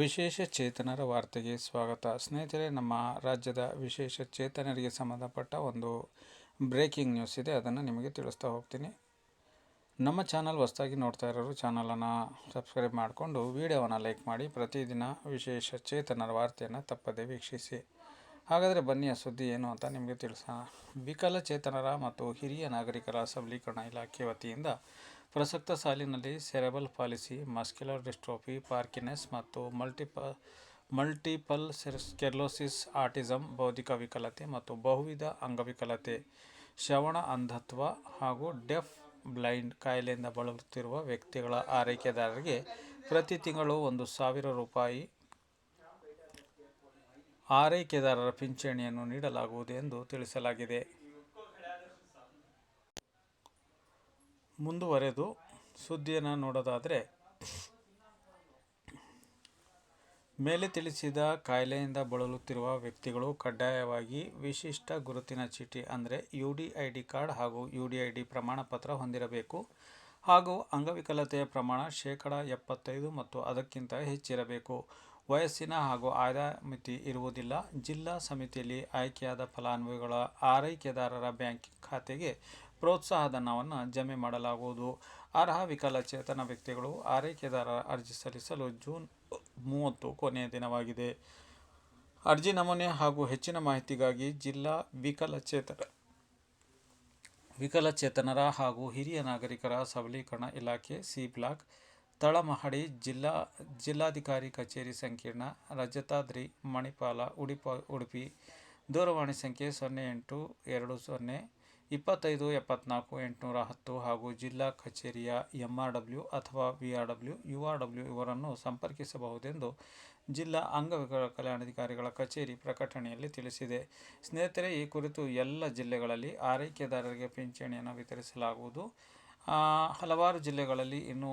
ವಿಶೇಷ ಚೇತನರ ವಾರ್ತೆಗೆ ಸ್ವಾಗತ. ಸ್ನೇಹಿತರೆ, ನಮ್ಮ ರಾಜ್ಯದ ವಿಶೇಷ ಚೇತನರಿಗೆ ಸಂಬಂಧಪಟ್ಟ ಒಂದು ಬ್ರೇಕಿಂಗ್ ನ್ಯೂಸ್ ಇದೆ. ಅದನ್ನು ನಿಮಗೆ ತಿಳಿಸ್ತಾ ಹೋಗ್ತೀನಿ. ನಮ್ಮ ಚಾನಲ್ ಹೊಸದಾಗಿ ನೋಡ್ತಾ ಇರೋರು ಚಾನಲನ್ನು ಸಬ್ಸ್ಕ್ರೈಬ್ ಮಾಡಿಕೊಂಡು ವಿಡಿಯೋವನ್ನು ಲೈಕ್ ಮಾಡಿ. ಪ್ರತಿದಿನ ವಿಶೇಷ ಚೇತನರ ವಾರ್ತೆಯನ್ನು ತಪ್ಪದೇ ವೀಕ್ಷಿಸಿ. ಹಾಗಾದರೆ ಬನ್ನಿ, ಆ ಸುದ್ದಿ ಏನು ಅಂತ ನಿಮಗೆ ತಿಳಿಸೋಣ. ವಿಕಲಚೇತನರ ಮತ್ತು ಹಿರಿಯ ನಾಗರಿಕರ ಸಬಲೀಕರಣ ಇಲಾಖೆ ವತಿಯಿಂದ ಪ್ರಸಕ್ತ ಸಾಲಿನಲ್ಲಿ cerebral palsy, muscular dystrophy Parkinson's ಮತ್ತು ಮಲ್ಟಿಪ, ಮಲ್ಟಿಪಲ್ ಸ್ಕೆರ್ಲೋಸಿಸ್ ಆಟಿಸಮ್ ಬೌದ್ಧಿಕ ವಿಕಲತೆ ಮತ್ತು ಬಹುವಿಧ ಅಂಗವಿಕಲತೆ, ಶ್ರವಣ ಅಂಧತ್ವ ಹಾಗೂ ಡೆಫ್ ಬ್ಲೈಂಡ್ ಕಾಯಿಲೆಯಿಂದ ಬಳಲುತ್ತಿರುವ ವ್ಯಕ್ತಿಗಳ ಆರೈಕೆದಾರರಿಗೆ ಪ್ರತಿ ತಿಂಗಳು ಒಂದು ಸಾವಿರ ರೂಪಾಯಿ ಆರೈಕೆದಾರರ ಪಿಂಚಣಿಯನ್ನು ನೀಡಲಾಗುವುದು ಎಂದು ತಿಳಿಸಲಾಗಿದೆ. ಮುಂದುವರೆದು ಸುದ್ದಿಯನ್ನು ನೋಡೋದಾದರೆ, ಮೇಲೆ ತಿಳಿಸಿದ ಕಾಯಿಲೆಯಿಂದ ಬಳಲುತ್ತಿರುವ ವ್ಯಕ್ತಿಗಳು ಕಡ್ಡಾಯವಾಗಿ ವಿಶಿಷ್ಟ ಗುರುತಿನ ಚೀಟಿ ಅಂದರೆ U D I D card ಹಾಗೂ ಯು ಡಿ ಐ ಡಿ ಪ್ರಮಾಣ ಪತ್ರ ಹೊಂದಿರಬೇಕು ಹಾಗೂ ಅಂಗವಿಕಲತೆಯ ಪ್ರಮಾಣ ಶೇಕಡ ಎಪ್ಪತ್ತೈದು ಮತ್ತು ಅದಕ್ಕಿಂತ ಹೆಚ್ಚಿರಬೇಕು. ವಯಸ್ಸಿನ ಹಾಗೂ ಆದಾಯ ಮಿತಿ ಇರುವುದಿಲ್ಲ. ಜಿಲ್ಲಾ ಸಮಿತಿಯಲ್ಲಿ ಆಯ್ಕೆಯಾದ ಫಲಾನುಭವಿಗಳ ಆರೈಕೆದಾರರ ಬ್ಯಾಂಕ್ ಖಾತೆಗೆ ಪ್ರೋತ್ಸಾಹಧನವನ್ನು ಜಮೆ ಮಾಡಲಾಗುವುದು. ಅರ್ಹ ವಿಕಲಚೇತನ ವ್ಯಕ್ತಿಗಳು ಆರೈಕೆದಾರರ ಅರ್ಜಿ ಸಲ್ಲಿಸಲು ಜೂನ್ ಮೂವತ್ತು ಕೊನೆಯ ದಿನವಾಗಿದೆ. ಅರ್ಜಿ ನಮೂನೆ ಹಾಗೂ ಹೆಚ್ಚಿನ ಮಾಹಿತಿಗಾಗಿ ಜಿಲ್ಲಾ ವಿಕಲಚೇತನ ವಿಕಲಚೇತನರ ಹಾಗೂ ಹಿರಿಯ ನಾಗರಿಕರ ಸಬಲೀಕರಣ ಇಲಾಖೆ ಸಿ ಬ್ಲಾಕ್, ತಳಮಹಡಿ ಜಿಲ್ಲಾ, ಜಿಲ್ಲಾಧಿಕಾರಿ ಕಚೇರಿ ಸಂಕೀರ್ಣ, ರಜತಾದ್ರಿ, ಮಣಿಪಾಲ, ಉಡುಪ, ಉಡುಪಿ, ದೂರವಾಣಿ ಸಂಖ್ಯೆ ಸೊನ್ನೆ ಎಂಟು ಎರಡು ಸೊನ್ನೆ ಇಪ್ಪತ್ತೈದು, ಎಪ್ಪತ್ನಾಲ್ಕು, ಎಂಟುನೂರ ಹತ್ತು ಹಾಗೂ ಜಿಲ್ಲಾ ಕಚೇರಿಯ ಎಂ ಆರ್ ಡಬ್ಲ್ಯೂ ಅಥವಾ V R W U R W ಇವರನ್ನು ಸಂಪರ್ಕಿಸಬಹುದೆಂದು ಜಿಲ್ಲಾ ಅಂಗವಿಕಲ ಕಲ್ಯಾಣಾಧಿಕಾರಿಗಳ ಕಚೇರಿ ಪ್ರಕಟಣೆಯಲ್ಲಿ ತಿಳಿಸಿದೆ. ಸ್ನೇಹಿತರೆ, ಈ ಕುರಿತು ಎಲ್ಲ ಜಿಲ್ಲೆಗಳಲ್ಲಿ ಆರೈಕೆದಾರರಿಗೆ ಪಿಂಚಣಿಯನ್ನು ವಿತರಿಸಲಾಗುವುದು. ಹಲವಾರು ಜಿಲ್ಲೆಗಳಲ್ಲಿ ಇನ್ನೂ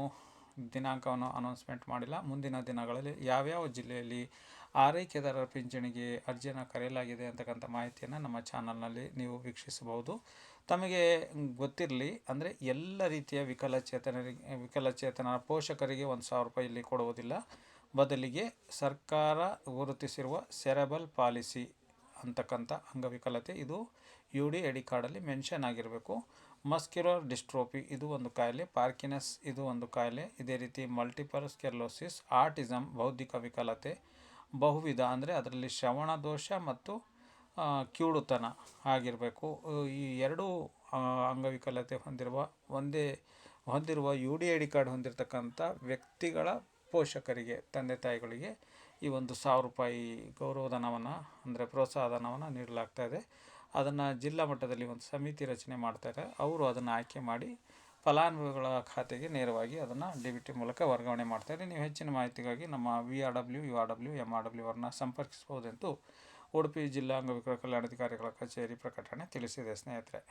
ದಿನಾಂಕವನ್ನು ಅನೌನ್ಸ್ಮೆಂಟ್ ಮಾಡಿಲ್ಲ. ಮುಂದಿನ ದಿನಗಳಲ್ಲಿ ಯಾವ್ಯಾವ ಜಿಲ್ಲೆಯಲ್ಲಿ ಆರೈಕೆದಾರರ ಪಿಂಚಣಿಗೆ ಅರ್ಜಿಯನ್ನು ಕರೆಯಲಾಗಿದೆ ಅಂತಕ್ಕಂಥ ಮಾಹಿತಿಯನ್ನು ನಮ್ಮ ಚಾನಲ್ನಲ್ಲಿ ನೀವು ವೀಕ್ಷಿಸಬಹುದು. ತಮಗೆ ಗೊತ್ತಿರಲಿ ಅಂದರೆ ಎಲ್ಲ ರೀತಿಯ ವಿಕಲಚೇತನರಿಗೆ ವಿಕಲಚೇತನ ಪೋಷಕರಿಗೆ ಒಂದು ಸಾವಿರ ರೂಪಾಯಿ ಇಲ್ಲಿ ಕೊಡುವುದಿಲ್ಲ. ಬದಲಿಗೆ ಸರ್ಕಾರ ಗುರುತಿಸಿರುವ ಸೆರೆಬಲ್ ಪಾಲಿಸಿ ಅಂತಕ್ಕಂಥ ಅಂಗವಿಕಲತೆ. ಇದು ಯು ಡಿ ಐ ಡಿ ಕಾರ್ಡಲ್ಲಿ ಮೆನ್ಷನ್ ಆಗಿರಬೇಕು. ಮಸ್ಕ್ಯುಲರ್ ಡಿಸ್ಟ್ರೋಪಿ ಇದು ಒಂದು ಕಾಯಿಲೆ. ಪಾರ್ಕಿನಸ್ ಇದು ಒಂದು ಕಾಯಿಲೆ. ಇದೇ ರೀತಿ ಮಲ್ಟಿಪಲ್ ಸ್ಕೆರ್ಲೋಸಿಸ್ ಆರ್ಟಿಸಮ್ ಬೌದ್ಧಿಕ ವಿಕಲತೆ, ಬಹುವಿಧ ಅಂದರೆ ಅದರಲ್ಲಿ ಶ್ರವಣ ದೋಷ ಮತ್ತು ಕಿವುಡುತನ ಆಗಿರಬೇಕು. ಈ ಎರಡೂ ಅಂಗವಿಕಲತೆ ಹೊಂದಿರುವ, ಒಂದೇ, ಹೊಂದಿರುವ U D I D card ಹೊಂದಿರತಕ್ಕಂಥ ವ್ಯಕ್ತಿಗಳ ಪೋಷಕರಿಗೆ, ತಂದೆ ತಾಯಿಗಳಿಗೆ ಈ ಒಂದು ಸಾವಿರ ರೂಪಾಯಿ ಗೌರವಧನವನ್ನು, ಅಂದರೆ ಪ್ರೋತ್ಸಾಹಧನವನ್ನು ನೀಡಲಾಗ್ತಾ ಇದೆ. ಅದನ್ನು ಜಿಲ್ಲಾ ಮಟ್ಟದಲ್ಲಿ ಒಂದು ಸಮಿತಿ ರಚನೆ ಮಾಡ್ತಾರೆ. ಅವರು ಅದನ್ನು ಆಯ್ಕೆ ಮಾಡಿ ಫಲಾನುಭವಿಗಳ ಖಾತೆಗೆ ನೇರವಾಗಿ ಅದನ್ನು ಡಿಬಿಟಿ ಮೂಲಕ ವರ್ಗಾವಣೆ ಮಾಡ್ತಾರೆ ನೀವು ಹೆಚ್ಚಿನ ಮಾಹಿತಿಗಾಗಿ ನಮ್ಮ V R W U R W, M R W ಅವ್ರನ್ನ ಸಂಪರ್ಕಿಸ್ಬೋದೆಂದು ಉಡುಪಿ ಜಿಲ್ಲಾ ಅಂಗವಿಕಲ ಕಲ್ಯಾಣಾಧಿಕಾರಿಗಳ ಕಚೇರಿ ಪ್ರಕಟಣೆ ತಿಳಿಸಿದೆ ಸ್ನೇಹಿತರೆ.